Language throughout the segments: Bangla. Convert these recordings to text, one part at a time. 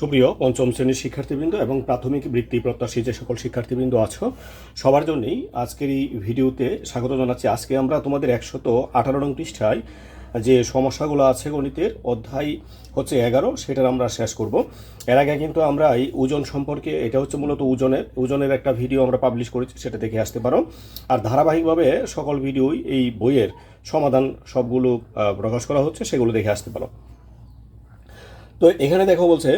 সুপ্রিয় পঞ্চম শ্রেণির শিক্ষার্থীবৃন্দ এবং প্রাথমিক বৃত্তি প্রত্যাশী যে সকল শিক্ষার্থীবৃন্দ আছো, সবার জন্যই আজকের এই ভিডিওতে স্বাগত জানাচ্ছি। আজকে আমরা তোমাদের একশত আঠারো নং পৃষ্ঠায় যে সমস্যাগুলো আছে গণিতের, অধ্যায় হচ্ছে এগারো, সেটার আমরা শেষ করব। এর আগে কিন্তু আমরা এই ওজন সম্পর্কে, এটা হচ্ছে মূলত ওজনের ওজনের একটা ভিডিও আমরা পাবলিশ করেছি, সেটা দেখে আসতে পারো। আর ধারাবাহিকভাবে সকল ভিডিওই এই বইয়ের সমাধান সবগুলো প্রকাশ করা হচ্ছে, সেগুলো দেখে আসতে পারো। তো এখানে দেখো বলছে,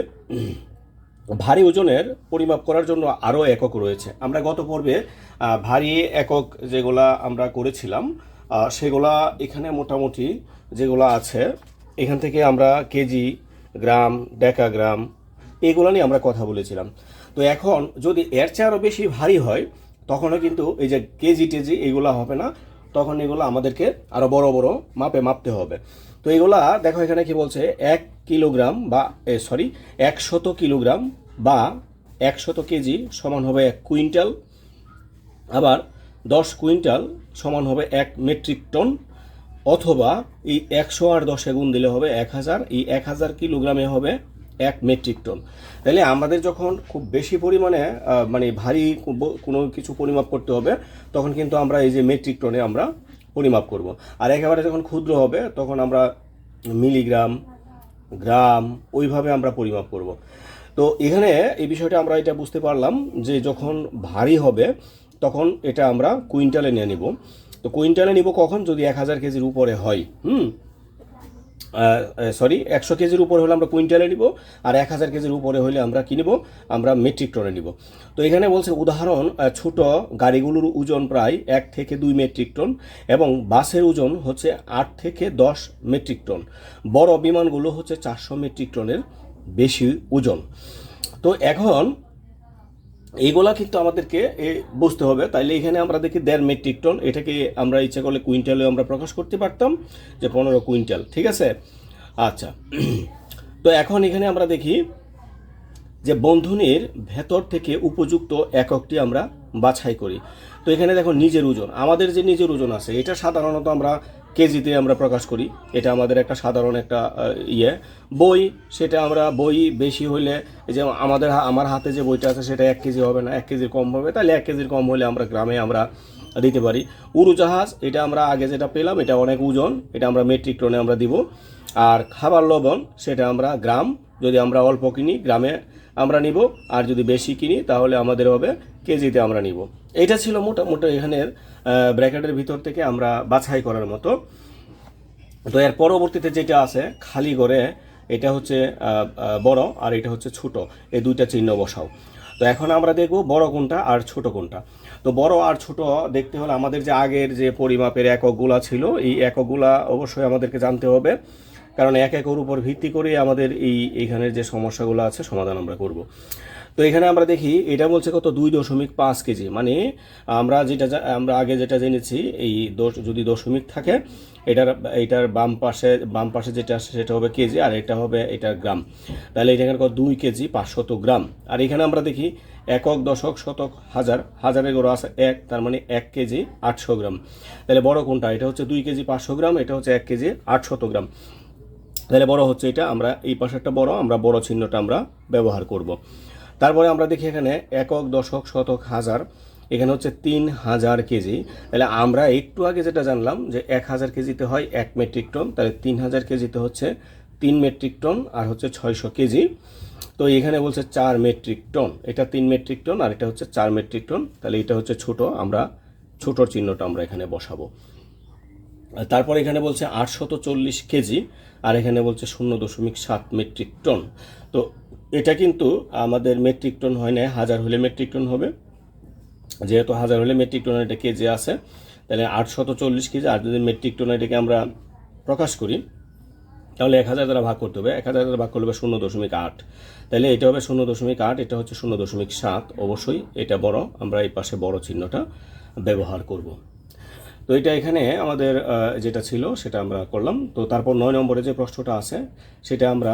ভারী ওজনের পরিমাপ করার জন্য আরও একক রয়েছে। আমরা গত পর্বে ভারী একক যেগুলা আমরা করেছিলাম সেগুলা এখানে মোটামুটি যেগুলো আছে, এখান থেকে আমরা কেজি, গ্রাম, ডেকাগ্রাম, এগুলো নিয়ে আমরা কথা বলেছিলাম। তো এখন যদি এর চেয়ে আরও বেশি ভারী হয়, তখনও কিন্তু এই যে কেজি টেজি এগুলো হবে না, তখন এগুলো আমাদেরকে আরও বড় বড় মাপে মাপতে হবে। তো এগুলা, দেখো এখানে কি বলছে, এক কিলোগ্রাম বা সরি একশত কিলোগ্রাম বা একশত কেজি সমান হবে এক কুইন্টাল, আবার দশ কুইন্টাল সমান হবে এক মেট্রিক টন, অথবা এই একশো আর দশে গুণ দিলে হবে এক হাজার, এই এক হাজার কিলোগ্রামে হবে এক মেট্রিক টন। তাহলে আমাদের যখন খুব বেশি পরিমাণে মানে ভারী কোনো কিছু পরিমাপ করতে হবে, তখন কিন্তু আমরা এই যে মেট্রিক টনে আমরা পরিমাপ করব। আর একেবারে যখন ক্ষুদ্র হবে, তখন আমরা মিলিগ্রাম, গ্রাম, ওইভাবে আমরা পরিমাপ করব। তো এখানে এই বিষয়টা আমরা এটা বুঝতে পারলাম যে যখন ভারী হবে, তখন এটা আমরা কুইন্টালে নিয়ে নিব। তো কুইন্টালে নিব কখন? যদি এক হাজার কেজির উপরে হয়। হুম? সরি একশো কেজির উপরে হলে আমরা কুইন্টালে নিব আর এক হাজার কেজির উপরে হলে আমরা কি নিব? আমরা মেট্রিক টনে নিব। তো এখানে বলছে উদাহরণ ছোট গাড়িগুলোর ওজন প্রায় এক থেকে দুই মেট্রিক টন এবং বাসের ওজন হচ্ছে আট থেকে দশ মেট্রিক টন। বড় বিমানগুলো হচ্ছে চারশো মেট্রিক টনের বেশি ওজন। তো এখন এইগুলা কিন্তু আমাদেরকে বুঝতে হবে। তাইলে এখানে আমরা দেখি দেড় মেট্রিক টন। এটাকে আমরা ইচ্ছা করলে কুইন্টালে আমরা প্রকাশ করতে পারতাম, যে পনেরো কুইন্টাল, ঠিক আছে? আচ্ছা। তো এখন এখানে আমরা দেখি যে বন্ধনীর ভেতর থেকে উপযুক্ত এককটি আমরা বাছাই করি। তো এখানে দেখো নিজের ওজন, আমাদের যে নিজের ওজন আছে, এটা সাধারণত আমরা কেজিতে আমরা প্রকাশ করি। এটা আমাদের একটা সাধারণ একটা ইয়ে। বই, সেটা আমরা, বই বেশি হলে যে আমাদের আমার হাতে যে বইটা আছে, সেটা এক কেজি হবে না, এক কেজির কম হবে। তাহলে এক কেজির কম হলে আমরা গ্রামে আমরা দিতে পারি। উড়োজাহাজ, এটা আমরা আগে যেটা পেলাম, এটা অনেক ওজন, এটা আমরা মেট্রিক টনে আমরা দিব। আর খাবার লবণ, সেটা আমরা গ্রাম, যদি আমরা অল্প কিনি, গ্রামে আমরা নিব, আর যদি বেশি কিনি তাহলে আমাদের হবে কেজিতে আমরা নিব। এটা ছিল মোটামুটি এখানের ব্র্যাকেটের ভিতর থেকে আমরা বাছাই করার মতো। তো এর পরবর্তীতে যেটা আছে, খালি করে এটা হচ্ছে বড় আর এটা হচ্ছে ছোট। এই দুইটা চিহ্ন বসাও। তো এখন আমরা দেখব বড় কোনটা আর ছোট কোনটা। তো বড় আর ছোট দেখতে হলে আমাদের যে আগের যে পরিমাপের এককগুলা ছিল, এই এককগুলা অবশ্যই আমাদেরকে জানতে হবে। কারণ এক একের উপর ভিত্তি করে আমাদের এই এইখানের যে সমস্যাগুলো আছে, সমাধান আমরা করব। তো এখানে আমরা দেখি, এটা বলছে কত? দুই দশমিক পাঁচ কেজি। মানে আমরা যেটা আমরা আগে যেটা জেনেছি, এই দশ, যদি দশমিক থাকে, এটার এটার বাম পাশে বাম পাশে যেটা আছে, সেটা হবে কেজি, আর এটা হবে এটা গ্রাম। তাহলে এটা এখানে কত? দুই কেজি পাঁচশত গ্রাম। আর এখানে আমরা দেখি, একক দশক, শতক, হাজার। হাজারের গড় আছে এক, তার মানে এক কেজি আটশো গ্রাম। তাহলে বড় কোনটা? এটা হচ্ছে দুই কেজি পাঁচশো গ্রাম, এটা হচ্ছে এক কেজি আটশত গ্রাম। তাহলে বড় হচ্ছে এটা, আমরা এই পাশেরটা বড়, আমরা বড় চিহ্নটা আমরা ব্যবহার করব। তারপরে আমরা দেখি এখানে একক, দশক, শতক, হাজার। এখানে হচ্ছে তিন হাজার কেজি। তাহলে আমরা একটু আগে যেটা জানলাম যে এক হাজার কেজিতে হয় এক মেট্রিক টন, তাহলে তিন হাজার কেজিতে হচ্ছে তিন মেট্রিক টন আর হচ্ছে ছয়শো কেজি। তো এখানে বলছে চার মেট্রিক টন। এটা তিন মেট্রিক টন আর এটা হচ্ছে চার মেট্রিক টন। তাহলে এটা হচ্ছে ছোট, আমরা ছোটোর চিহ্নটা আমরা এখানে বসাবো। তারপর এখানে বলছে আটশত চল্লিশ কেজি। আর এখানে বলছে শূন্য দশমিক সাত মেট্রিক টন তো এটা কিন্তু আমাদের মেট্রিক টন হয় না হাজার হলে মেট্রিক টন হবে। যেহেতু হাজার হলে মেট্রিক টন এটা কেজি আছে, তাহলে আটশত চল্লিশ কেজি। আর যদি মেট্রিক টন এটাকে আমরা প্রকাশ করি, তাহলে এক হাজার দ্বারা ভাগ করতে হবে। এক হাজার দ্বারা ভাগ করলে হবে শূন্য দশমিক আট। তাহলে এটা হবে শূন্য দশমিক আট, এটা হচ্ছে শূন্য দশমিক সাত। অবশ্যই এটা বড়, আমরা এই পাশে বড় চিহ্নটা ব্যবহার করব। তো এটা এখানে আমাদের যেটা ছিল সেটা আমরা করলাম। তো তারপর নয় নম্বরে যে প্রশ্নটা আছে, সেটা আমরা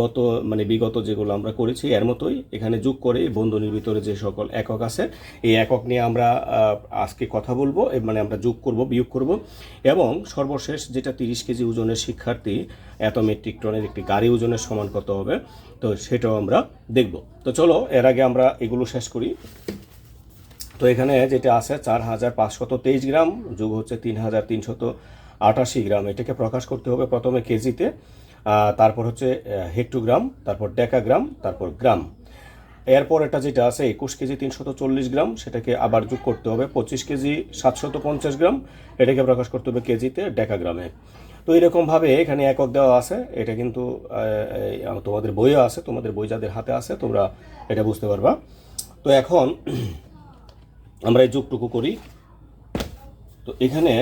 গত মানে বিগত যেগুলো আমরা করেছি, এর মতোই এখানে যোগ করে বন্ধনীর ভিতরে যে সকল একক আছে, এই একক নিয়ে আমরা আজকে কথা বলব মানে আমরা যোগ করব, বিয়োগ করব। এবং সর্বশেষ যেটা তিরিশ কেজি ওজনের শিক্ষার্থী এত মেট্রিক টনের একটি গাড়ি ওজনের সমান কত হবে, তো সেটাও আমরা দেখব। তো চলো, এর আগে আমরা এগুলো শেষ করি। তো এখানে যেটা আছে, চার হাজার পাঁচশত তেইশ গ্রাম, যোগ হচ্ছে তিন হাজার তিনশত আটাশি গ্রাম। এটাকে প্রকাশ করতে হবে প্রথমে কেজিতে তারপর হচ্ছে হেক্টোগ্রাম, তারপর ডেকাগ্রাম, তারপর গ্রাম। এরপর এটা যেটা আছে, একুশ কেজি তিনশত চল্লিশ গ্রাম, সেটাকে আবার যোগ করতে হবে পঁচিশ কেজি সাতশত পঞ্চাশ গ্রাম, এটাকে প্রকাশ করতে হবে কেজিতে ডেকাগ্রামে। তো এরকমভাবে এখানে একক দেওয়া আছে, এটা কিন্তু তোমাদের বইও আছে, তোমাদের বই যাদের হাতে আছে, তোমরা এটা বুঝতে পারবা। তো এখন আমরা এই যোগটুকু করি। তো এখানে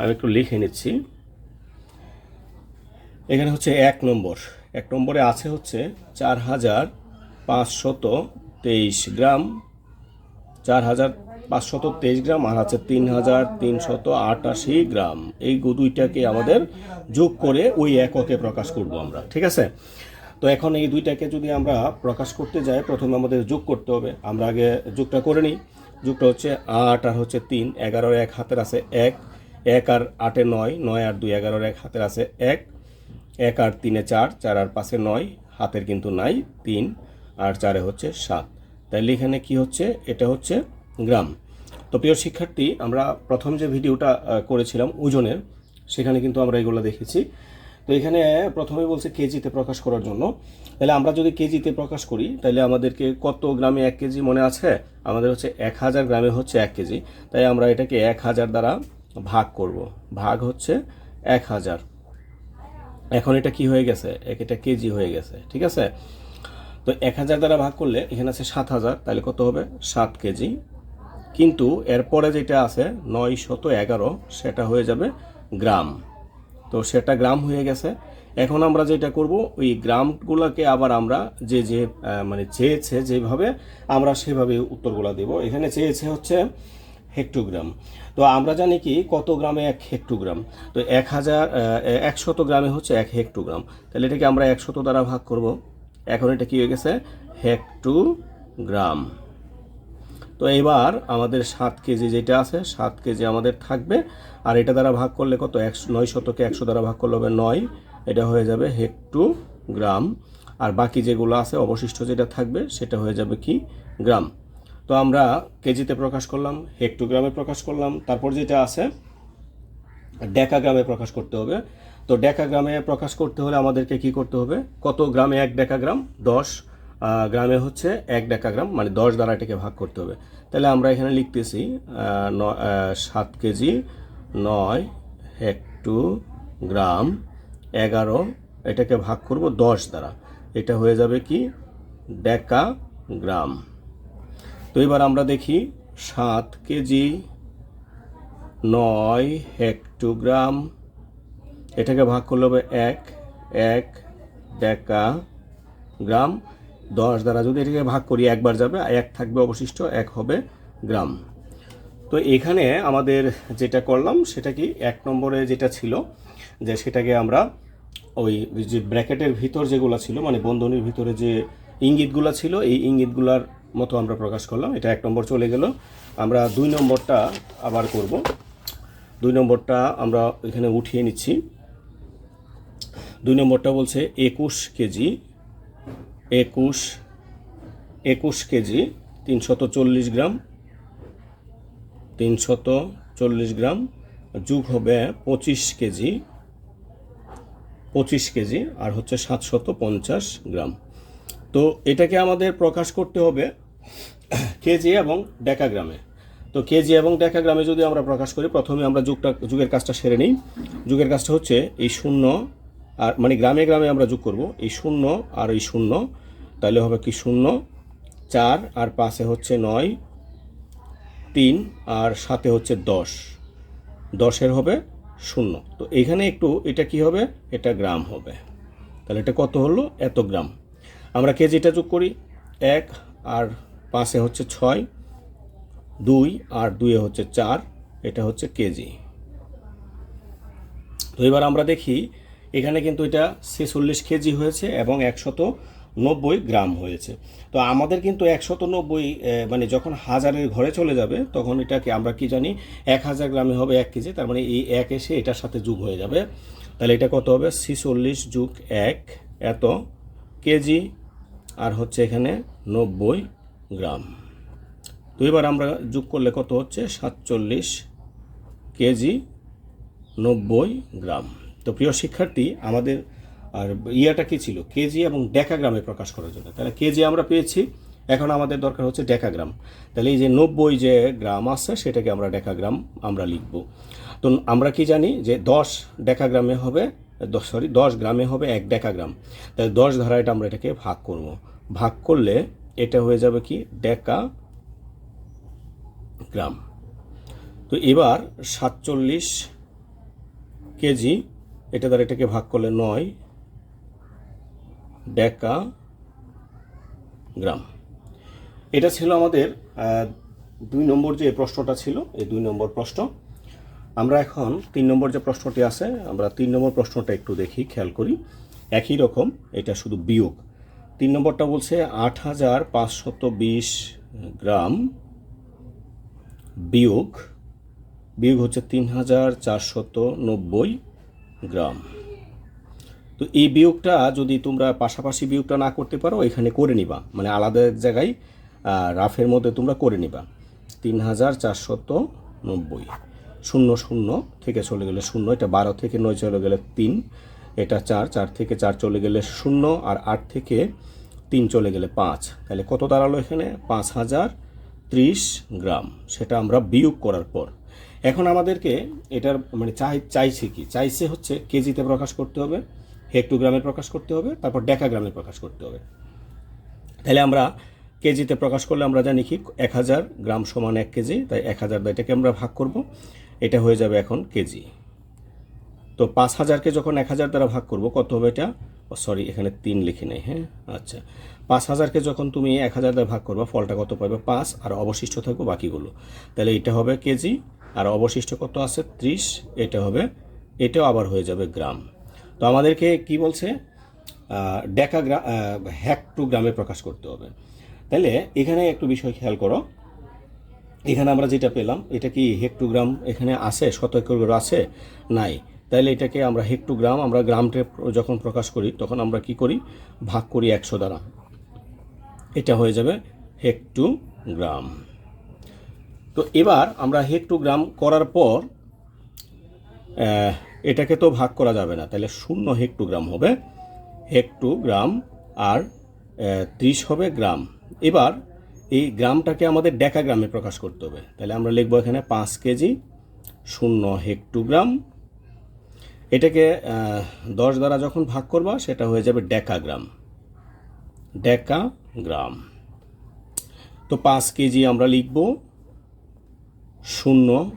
আমি একটু লিখে নিচ্ছি। এখানে হচ্ছে এক নম্বর। এক নম্বরে আছে হচ্ছে চার হাজার পাঁচশত তেইশ গ্রাম। চার হাজার পাঁচশত তেইশ গ্রাম আর আছে তিন হাজার তিনশত আটাশি গ্রাম। এই দুইটাকে আমাদের যোগ করে ওই এককে প্রকাশ করব আমরা। ঠিক আছে? তো এখন এই দুইটাকে যদি আমরা প্রকাশ করতে যাই, প্রথমে আমাদের যোগ করতে হবে। আমরা আগে যোগটা করে নিই। যোগটা হচ্ছে আট আর হচ্ছে তিন এগারোর এক হাতের আছে এক এক আর আটে নয় নয় আর দুই এগারোর এক হাতের আছে এক এক আর তিনে চার চার আর পাশে নয়, হাতের কিন্তু নাই, তিন আর চারে হচ্ছে সাত। তাইলে এখানে কি হচ্ছে? এটা হচ্ছে গ্রাম। তো প্রিয় শিক্ষার্থী, আমরা প্রথম যে ভিডিওটা করেছিলাম ওজনের, সেখানে কিন্তু আমরা এগুলো দেখেছি। তো এখানে প্রথমে বলছে কেজিতে প্রকাশ করার জন্য। তাহলে আমরা যদি কেজিতে প্রকাশ করি, তাহলে আমাদেরকে কত গ্রামে এক কেজি মনে আছে? আমাদের হচ্ছে এক হাজার, গ্রামে হচ্ছে এক কেজি। তাই আমরা এটাকে এক হাজার দ্বারা ভাগ করব। ভাগ হচ্ছে এক হাজার। এখন এটা কি হয়ে গেছে? এটা কেজি হয়ে গেছে। ঠিক আছে? তো এক হাজার দ্বারা ভাগ করলে এখানে আছে সাত হাজার। তাহলে কত হবে? সাত কেজি। কিন্তু এরপরে যেটা আছে, নয় শত এগারো, সেটা হয়ে যাবে গ্রাম। তো সেটা গ্রাম হয়ে গেছে। এখন আমরা যেটা করব, ওই গ্রামগুলোকে আবার আমরা যে যে মানে চেয়েছে যেভাবে, আমরা সেভাবে উত্তরগুলো দেব। এখানে চেয়েছে হচ্ছে হেক্টোগ্রাম। তো আমরা জানি কি, কত গ্রামে এক হেক্টোগ্রাম? তো এক হাজার একশত গ্রামে হচ্ছে এক হেক্টোগ্রাম। তাহলে এটাকে আমরা একশত দ্বারা ভাগ করব। এখন এটা কি হয়ে গেছে? হেক্টোগ্রাম। তো এবার আমাদের সাত কেজি যেটা আছে, সাত কেজি আমাদের থাকবে। আর এটা দ্বারা ভাগ করলে কত? একশো নয় শতকে একশো দ্বারা ভাগ করলে হবে নয়। এটা হয়ে যাবে হেক্টু গ্রাম আর বাকি যেগুলো আছে, অবশিষ্ট যেটা থাকবে, সেটা হয়ে যাবে কি? গ্রাম। তো আমরা কেজিতে প্রকাশ করলাম, হেক্টোগ্রামে প্রকাশ করলাম। তারপর যেটা আছে, ডেকাগ্রামে প্রকাশ করতে হবে। তো ডেকাগ্রামে প্রকাশ করতে হলে আমাদেরকে কি করতে হবে? কত গ্রামে? এক ডেকাগ্রাম, দশ। গ্রামে হচ্ছে এক ডাকা গ্রাম মানে দশ দ্বারা এটাকে ভাগ করতে হবে। তাহলে আমরা এখানে লিখতেছি সাত কেজি নয় হেক্টু গ্রাম এগারো, এটাকে ভাগ করব দশ দ্বারা। এটা হয়ে যাবে কি? ডেকা গ্রাম। তো এবার আমরা দেখি, সাত কেজি নয় হেক্টোগ্রাম এটাকে ভাগ করলে হবে এক এক ডেকা গ্রাম। দশ দ্বারা যদি এটাকে ভাগ করি, একবার যাবে, এক থাকবে অবশিষ্ট, এক হবে গ্রাম। তো এখানে আমাদের যেটা করলাম, সেটা কি, এক নম্বরে যেটা ছিল, যে সেটাকে আমরা ওই যে ব্র্যাকেটের ভিতর যেগুলো ছিল মানে বন্ধনীর ভিতরে যে ইঙ্গিতগুলো ছিল, এই ইঙ্গিতগুলার মতো আমরা প্রকাশ করলাম। এটা এক নম্বর চলে গেল। আমরা দুই নম্বরটা আবার করব। দুই নম্বরটা আমরা এখানে উঠিয়ে নিচ্ছি। দুই নম্বরটা বলছে একুশ কেজি একুশ একুশ কেজি তিনশত চল্লিশ গ্রাম তিনশত চল্লিশ গ্রাম যুগ হবে পঁচিশ কেজি পঁচিশ কেজি আর হচ্ছে সাতশত পঞ্চাশ গ্রাম। তো এটাকে আমাদের প্রকাশ করতে হবে কেজি এবং ডেকাগ্রামে। তো কেজি এবং ডেকাগ্রামে যদি আমরা প্রকাশ করি, প্রথমে আমরা যুগটা, যুগের কাজটা সেরে নিই। যুগের কাজটা হচ্ছে এই শূন্য আর মানে গ্রামে গ্রামে আমরা যোগ করব। এই শূন্য আর এই শূন্য তাহলে হবে কি শূন্য, চার আর পাশে হচ্ছে নয়, তিন আর সাথে হচ্ছে দশ। দশের হবে শূন্য। তো এখানে একটু এটা কি হবে? এটা গ্রাম হবে। তাহলে এটা কত হলো? এত গ্রাম। আমরা কেজিটা যোগ করি? এক আর পাশে হচ্ছে ছয়, দুই আর দুয়ে হচ্ছে চার, এটা হচ্ছে কেজি। তো এবার আমরা দেখি, এখানে কিন্তু এটা ছেচল্লিশ কেজি হয়েছে এবং একশত নব্বই গ্রাম হয়েছে। তো আমাদের কিন্তু একশত নব্বই মানে যখন হাজারের ঘরে চলে যাবে, তখন এটাকে আমরা কি জানি, এক হাজার গ্রামে হবে এক কেজি, তার মানে এই এক এসে এটার সাথে যোগ হয়ে যাবে। তাহলে এটা কত হবে? ছিচল্লিশ যুগ এক, এত কেজি, আর হচ্ছে এখানে নব্বই গ্রাম। তো এবার আমরা যোগ করলে কত হচ্ছে? সাতচল্লিশ কেজি নব্বই গ্রাম। তো প্রিয় শিক্ষার্থী, আমাদের আর ইয়াটা কি ছিল? কেজি এবং ডেকাগ্রামে প্রকাশ করার জন্য। তাহলে কেজি আমরা পেয়েছি। এখন আমাদের দরকার হচ্ছে ডেকাগ্রাম। তাহলে এই যে নব্বই যে গ্রাম আছে, সেটাকে আমরা ডেকাগ্রাম আমরা লিখব। তো আমরা কি জানি যে দশ ডেকাগ্রামে হবে সরি, দশ গ্রামে হবে এক ডেকাগ্রাম। তাহলে দশ ধারা এটা আমরা এটাকে ভাগ করব। ভাগ করলে এটা হয়ে যাবে কি? ডেকা গ্রাম। তো এবার সাতচল্লিশ কেজি, এটা দ্বারা এটাকে ভাগ করলে নয় ডেকা গ্রাম। এটা ছিল আমাদের দুই নম্বর যে প্রশ্নটা ছিল, এই দুই নম্বর প্রশ্ন। আমরা এখন তিন নম্বর যে প্রশ্নটি আছে, আমরা তিন নম্বর প্রশ্নটা একটু দেখি, খেয়াল করি। একই রকম, এটা শুধু বিয়োগ। তিন নম্বরটা বলছে, আট হাজার পাঁচশত বিশ গ্রাম বিয়োগ বিয়োগ হচ্ছে তিন হাজার চারশত নব্বই গ্রাম। তো এই বিয়োগটা যদি তোমরা পাশাপাশি বিয়োগটা না করতে পারো, এখানে করে নিবা। মানে আলাদা এক জায়গায় রাফের মধ্যে তোমরা করে নিবা। তিন হাজার চারশত নব্বই। শূন্য শূন্য থেকে চলে গেলে শূন্য, এটা বারো থেকে নয় চলে গেলে তিন, এটা চার চার থেকে চার চলে গেলে শূন্য, আর আট থেকে তিন চলে গেলে পাঁচ। তাহলে কত দাঁড়াল এখানে? পাঁচ হাজার ত্রিশ গ্রাম। সেটা আমরা বিয়োগ করার পর। এখন আমাদেরকে এটার মানে চাই চাইছে কি? চাইছে হচ্ছে কেজিতে প্রকাশ করতে হবে। হেক্টোগ্রামে প্রকাশ করতে হবে, তারপর ডেকাগ্রামে প্রকাশ করতে হবে। তাহলে আমরা কেজিতে প্রকাশ করলে আমরা জানি কি, এক হাজার গ্রাম সমান এক কেজি, তাই এক হাজার এটাকে আমরা ভাগ করব। এটা হয়ে যাবে এখন কেজি। তো পাঁচ হাজারকে যখন এক হাজার দ্বারা ভাগ করব, কত হবে এটা? সরি, এখানে তিন লিখে নেই হ্যাঁ? আচ্ছা। পাঁচ হাজারকে যখন তুমি এক হাজার দ্বারা ভাগ করবে, ফলটা কত পাবে? পাঁচ, আর অবশিষ্ট থাকবে বাকিগুলো। তাহলে এটা হবে কেজি, আর অবশিষ্ট কত আছে? ত্রিশ, এটা হবে, এটাও আবার হয়ে যাবে গ্রাম। তো আমাদেরকে কি বলছে? ডেকা গ্রাম টু গ্রামে প্রকাশ করতে হবে। তাহলে এখানে একটু বিষয় খেয়াল করো। এখানে আমরা যেটা পেলাম, এটা কি হেক্টোগ্রাম এখানে আছে? শতকর আছে? নাই। তাইলে এটাকে আমরা হেক্টোগ্রাম, আমরা গ্রামটে যখন প্রকাশ করি, তখন আমরা কি করি? ভাগ করি একশো দ্বারা। এটা হয়ে যাবে হেক্টোগ্রাম। তো এবার আমরা হেক্টোগ্রাম করার পর এটাকে তো ভাগ করা যাবে না। তাহলে শূন্য হেক্টোগ্রাম হবে। হেক্টোগ্রাম আর ত্রিশ হবে গ্রাম। এবার এই গ্রামটাকে আমাদের ডেকাগ্রামে প্রকাশ করতে হবে। তাহলে আমরা লিখব এখানে পাঁচ কেজি শূন্য হেক্টোগ্রাম। এটাকে দশ দ্বারা যখন ভাগ করবা, সেটা হয়ে যাবে ডেকাগ্রাম। ডেকাগ্রাম। তো পাঁচ কেজি আমরা লিখব শূন্য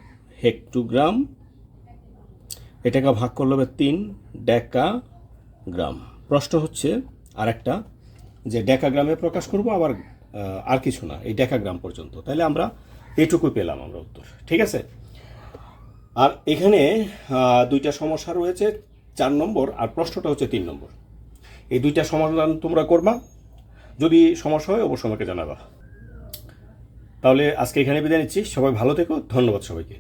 হেক্টোগ্রাম। এটাকে ভাগ করলে হবে তিন ডেকা গ্রাম প্রশ্ন হচ্ছে আরেকটা, যে ডেকা গ্রামে প্রকাশ করব আবার আর কিছু না, এই ডেকা গ্রাম পর্যন্ত। তাহলে আমরা এইটুকু পেলাম আমরা উত্তর, ঠিক আছে? আর এখানে দুইটা সমস্যা রয়েছে, চার নম্বর, আর প্রশ্নটা হচ্ছে তিন নম্বর। এই দুইটা সমাধান তোমরা করবা। যদি সমস্যা হয়, অবশ্যই আমাকে জানাবা। তাহলে আজকে এখানে বিদায় নিচ্ছি। সবাই ভালো থেকো, ধন্যবাদ সবাইকে।